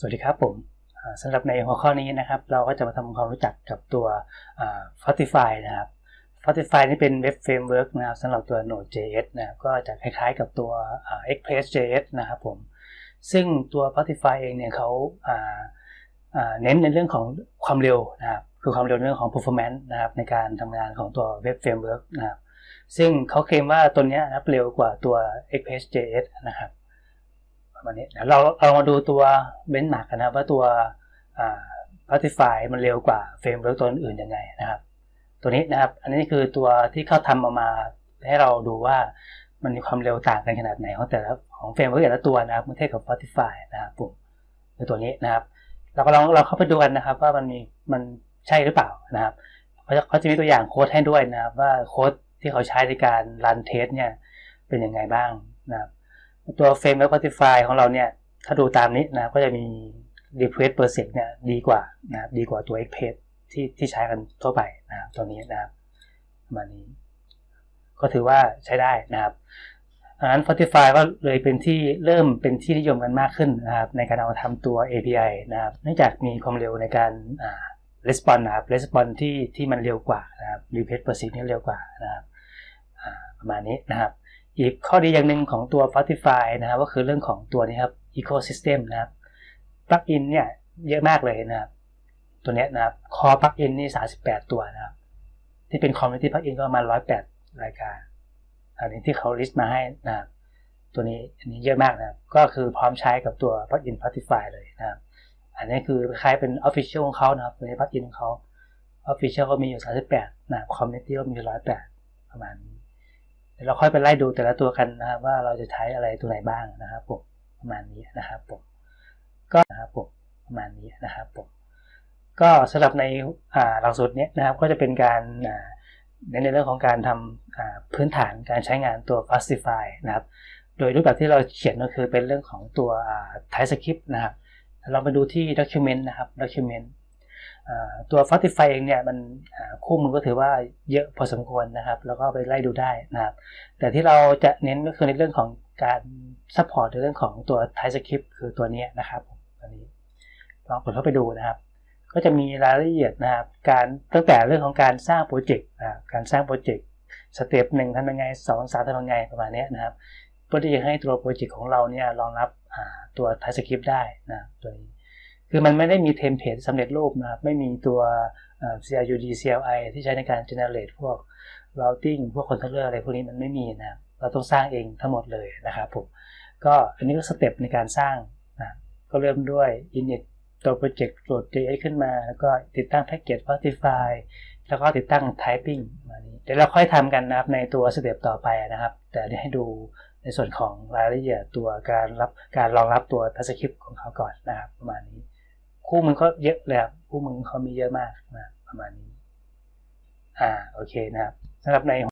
สวัสดีครับผมสำหรับในหัวข้อนี้นะครับ เราก็จะมาทำความรู้จักกับตัว Fortify นะครับ Fortify นี่เป็นเว็บเฟรมเวิร์กนะครับสำหรับตัว Node.js นะก็จะคล้ายๆกับตัว Express.js นะครับผม ซึ่งตัว Fortify เองเนี่ยเขาาาเน้นในเรื่องของความเร็วนะครับ คือความเร็วเรื่องของ performance นะครับในการทำงานของตัวเว็บเฟรมเวิร์กนะครับ ซึ่งเขาเคลมว่าตัวนี้นะครับเร็วกว่าตัว Express.js นะครับ ประมาณนี้เราเรามาดูตัวเบนช์มาร์กกันนะครับว่าตัวอ่า Spotify มันเร็วกว่าเฟรมเวิร์กตัวอื่นยังไงนะครับ ตัวนี้นะครับ อันนี้คือตัวที่เขาทำออกมาให้เราดูว่ามันมีความเร็วต่างกันขนาดไหนของแต่ละของเฟรมเวิร์กแต่ละตัวนะครับเมื่อเทียบกับ Spotify นะครับผมคือตัวนี้นะครับ เราก็ลองเราเข้าไปดูกันนะครับ ว่ามันมีมันใช่หรือเปล่านะครับเขาจะเขาจะมีตัวอย่างโค้ดให้ด้วยนะครับ ว่าโค้ดที่เขาใช้ในการรันเทสเนี่ยเป็นยังไงบ้างนะครับ ตัวเฟรมเวิร์ก Spotify ของเราเนี่ย ถ้าดูตามนี้นะก็จะมี request per sec เนี่ยดีกว่านะดีกว่าตัว Express ที่ที่ใช้กันทั่วไปนะครับตัวนี้นะครับประมาณนี้ ก็ถือว่าใช้ได้นะครับดังนั้น Spotify ก็เลยเป็นที่เริ่มเป็นที่นิยมกันมากขึ้นนะครับในการเอาทำตัว API นะครับเนื่องจากมีความเร็วในการอ่า response นะครับ response ที่ที่มันเร็วกว่านะครับ request per sec นี่เร็วกว่านะครับประมาณนี้นะครับ อีกข้อดีอย่างหนึ่งของตัว f o t i f y นะครับก็คือเรื่องของตัวนี้ครับ ecosystem นะครับ plugin เนี่ยเยอะมากเลยนะครับตัวเนี้ยนะครับ core plugin นี่38 ตัวนะครับ ที่เป็น community plugin ก็ประมาณ108 รายการอันนี้ที่เขา list มาให้นะครับตัวนี้อันนี้เยอะมากนะครับ ก็คือพร้อมใช้กับตัว plugin Fortify เลยนะครับอันนี้คือคล้ายเป็น official ของเขานะครับตัวนี้ plugin ของเขา official ก็มีอยู่ 38 นะครับ community ก็มี 108 ประมาณนี้ ดี๋ยวเราค่อยไปไล่ดูแต่ละตัวกันนะครับว่าเราจะใช้อะไรตัวไหนบ้างนะครับผมประมาณนี้นะครับผมก็นะครับผมประมาณนี้นะครับผมก็สำหรับในหลักสูตรนี้นะครับก็จะเป็นการในเรื่องของการทำพื้นฐานการใช้งานตัว Fastify นะครับ โดยรูปแบบที่เราเขียนก็คือเป็นเรื่องของตัว TypeScript นะครับ เราไปดูที่ document นะครับ document ตัว Fortify เองเนี่ยมันคู่มือก็ถือว่าเยอะพอสมควรนะครับ แล้วก็ไปไล่ดูได้นะครับ แต่ที่เราจะเน้นก็คือในเรื่องของการ support ในเรื่องของตัว TypeScript คือตัวนี้นะครับตัวนี้ลองกดเข้าไปดูนะครับ ก็จะมีรายละเอียดนะครับ การตั้งแต่เรื่องของการสร้างโปรเจกต์การสร้างโปรเจกต์สเต็ปหนึ่งทำยังไงสองสามทำยังไงประมาณนี้นะครับเพื่อที่จะให้ตัวโปรเจกต์ของเราเนี่ยรองรับตัว TypeScript ได้นะตัวนี้ คือมันไม่ได้มีเทมเพลตสำเร็จรูปนะครับ ไม่มีตัว CRUD CLI ที่ใช้ในการ generate พวก routing พวก controller อะไรพวกนี้มันไม่มีนะครับ เราต้องสร้างเองทั้งหมดเลยนะครับผม ก็อันนี้ก็สเต็ปในการสร้างนะก็เริ่มด้วย init ตัวโปรเจกต์โหลด JS ขึ้นมา แล้วก็ติดตั้งแพ็กเกจ Fortify แล้วก็ติดตั้ง typing มานี้เดี๋ยวเราค่อยทำกันนะครับในตัวสเต็ปต่อไปนะครับ แต่เดี๋ยวให้ดูในส่วนของรายละเอียดตัวการรับการรองรับตัว TypeScript ของเขาก่อนนะครับประมาณนี้ คู่มือก็เยอะเลยครับคู่มือเขามีเยอะมากนะประมาณนี้ อ่า โอเคนะครับสำหรับใน